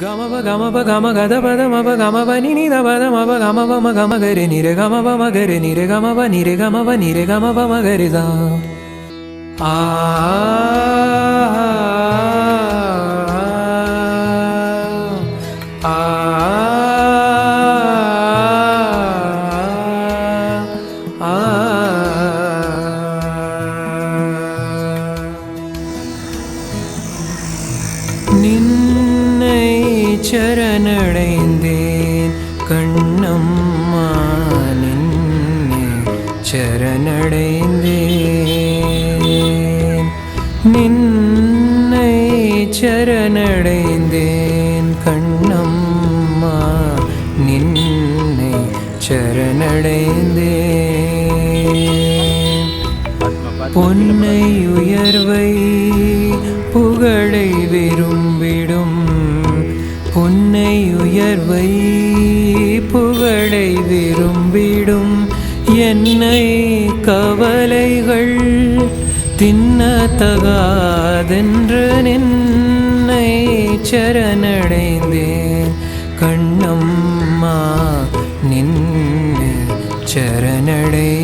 గమవ గమప గమ గద పద మప గమప నిని పద మప గమప మ గమ గరి నిర గమప మగరి నిర గమప నిర గమప నిర గమప మగరి దా ఆ நின் சரணடைந்தேன் கண்ணம்மா நின்னை சரணடைந்தேன் நின்னை சரணடைந்தேன் கண்ணம்மா நின்னை சரணடைந்தேன் பொன்னை உயர்வை புகழை விரும்பிடும் உன்னை உயர்வை புகழை விரும்பிடும். என்னை கவலைகள் தின்னத்தகாதென்று நின்னை சரணடைந்தேன். கண்ணம்மா நின்னை சரணடைந்தேன்.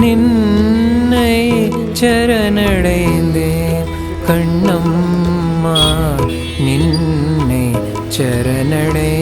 நின்னை சரணடைந்தேன். கண்ணம்மா சரணடைந்தேன்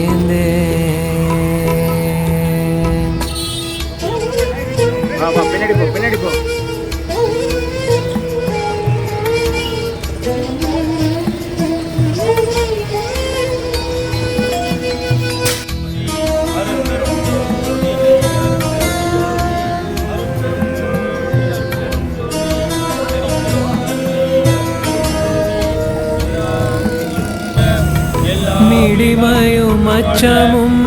அச்சமும்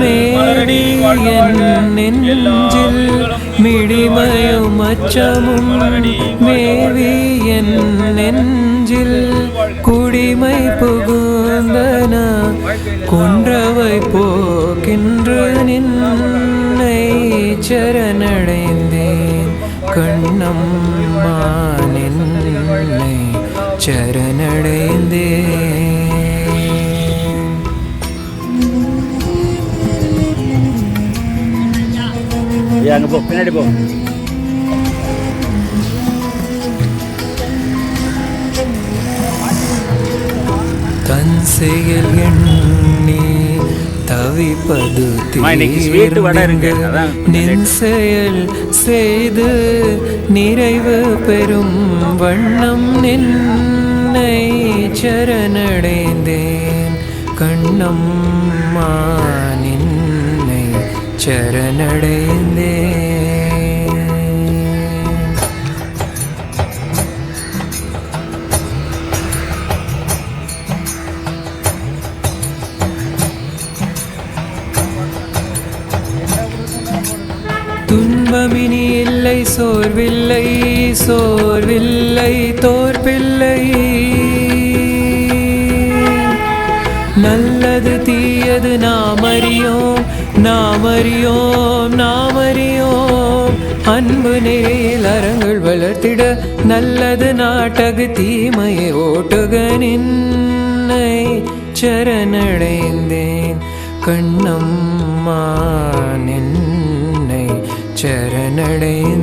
மேடி நெஞ்சில் மிடிமயும் அச்சமும் மேவி என் நெஞ்சில். குடிமை புகுந்தன கொன்றவை போக்கின்ற நின்னை சரணடைந்தேன். கண்ணம்மா நின்னை சரண ஏய் அங்க போ பின்னாடி போ. தன் செயல் எண்ணி தவிப்பது நின் செயல் செய்து நிறைவு பெறும் வண்ணம் நின்னை சரணடைந்தேன். கண்ணம்மா நின்னை சரணடைந்தேன். துன்பமினி இல்லை சோர்வில்லை சோர்வில்லை தோற்பில்லை. நல்லது தீயது நாம் அறியோம் நாம் அறியோம் நாம் அறியோம். அன்பு நேரில் அறங்கள் வளர்த்திட நல்லது நாட்டகு தீமையை ஓட்டுக நின்னை சரணடைந்தேன். கண்ணம்மா நின் சரணடைந்தேன்